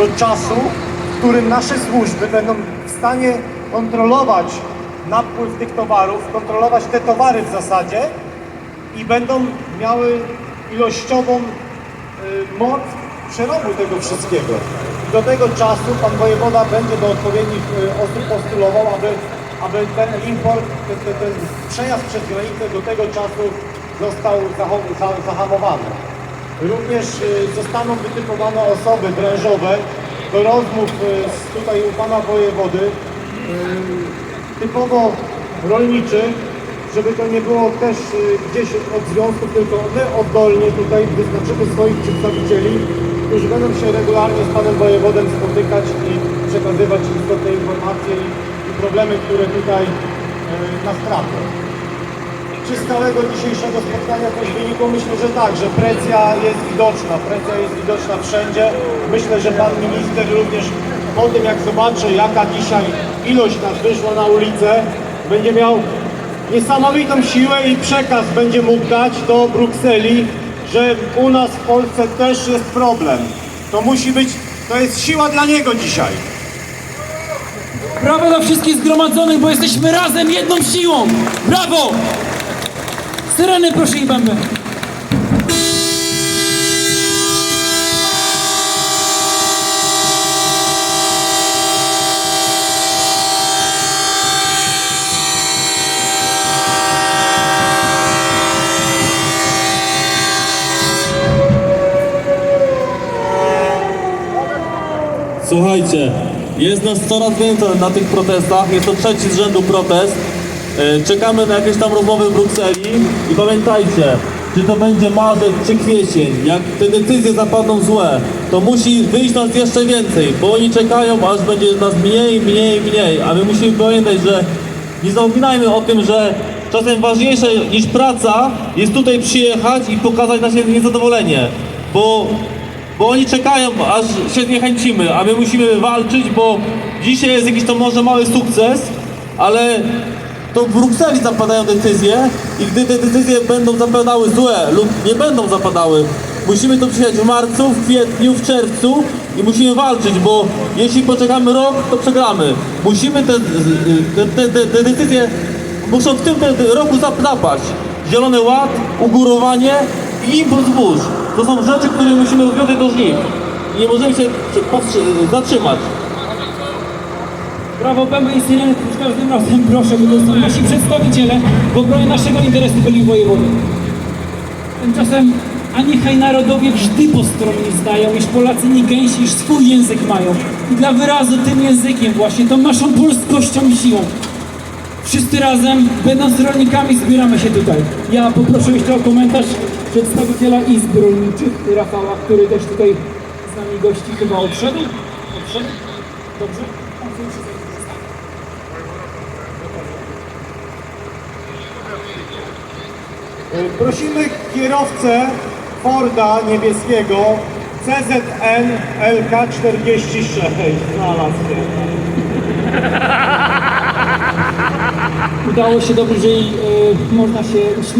do czasu, w którym nasze służby będą w stanie kontrolować napływ tych towarów, kontrolować te towary w zasadzie i będą miały ilościową y, moc przerobu tego wszystkiego. Do tego czasu pan wojewoda będzie do odpowiednich y, osób postulował, aby, aby ten import, ten, ten, ten przejazd przez granicę do tego czasu został zahamowany. Również y, zostaną wytypowane osoby branżowe do rozmów y, z tutaj u pana wojewody y, typowo rolniczych, żeby to nie było też gdzieś od związków, tylko my oddolnie tutaj wyznaczymy swoich przedstawicieli, którzy będą się regularnie z panem wojewodem spotykać i przekazywać istotne informacje i, problemy, które tutaj nas trapią. Czy z całego dzisiejszego spotkania coś wynikło? Myślę, że tak, że presja jest widoczna, presja jest widoczna wszędzie. Myślę, że pan minister również po tym jak zobaczy jaka dzisiaj ilość nas wyszła na ulicę, będzie miał niesamowitą siłę i przekaz będzie mógł dać do Brukseli, że u nas w Polsce też jest problem. To musi być, to jest siła dla niego dzisiaj. Brawo dla wszystkich zgromadzonych, bo jesteśmy razem, jedną siłą! Brawo! Syreny proszę i bębny. Słuchajcie, jest nas coraz więcej na tych protestach, jest to trzeci z rzędu protest. E, Czekamy na jakieś tam rozmowy w Brukseli i pamiętajcie, czy to będzie marzec czy kwiecień, jak te decyzje zapadną złe, to musi wyjść nas jeszcze więcej, bo oni czekają, aż będzie nas mniej, mniej, mniej, a my musimy pamiętać, że nie zapominajmy o tym, że czasem ważniejsze niż praca jest tutaj przyjechać i pokazać nasze niezadowolenie, bo bo oni czekają, aż się zniechęcimy, a my musimy walczyć, bo dzisiaj jest jakiś to może mały sukces, ale to w Brukseli zapadają decyzje i gdy te decyzje będą zapadały złe lub nie będą zapadały, musimy to przyjechać w marcu, w kwietniu, w czerwcu i musimy walczyć, bo jeśli poczekamy rok, to przegramy. Musimy te, te, te, te, te decyzje, muszą w tym roku zap- zapaść. Zielony Ład, ugórowanie i impuls burz. To są rzeczy, które musimy rozwiązać do żniw. Nie możemy się zatrzymać. Brawo bębny i syreny, już każdym razem proszę, bo to nasi przedstawiciele w obronie naszego interesu byli wojewody. Tymczasem ani haj narodowie wżdy po stronie zdają, iż Polacy nie gęsi, iż swój język mają. I dla wyrazu tym językiem właśnie, tą naszą polskością i siłą. Wszyscy razem, będąc rolnikami, zbieramy się tutaj. Ja poproszę jeszcze o komentarz przedstawiciela Izby Rolniczych, Rafała, który też tutaj z nami gości chyba odszedł. Odszedł? Dobrze? On sobie się zostawi. Y, Prosimy kierowcę Forda niebieskiego CZN LK46. Znalazł się. Udało się dobrze, że y, można się.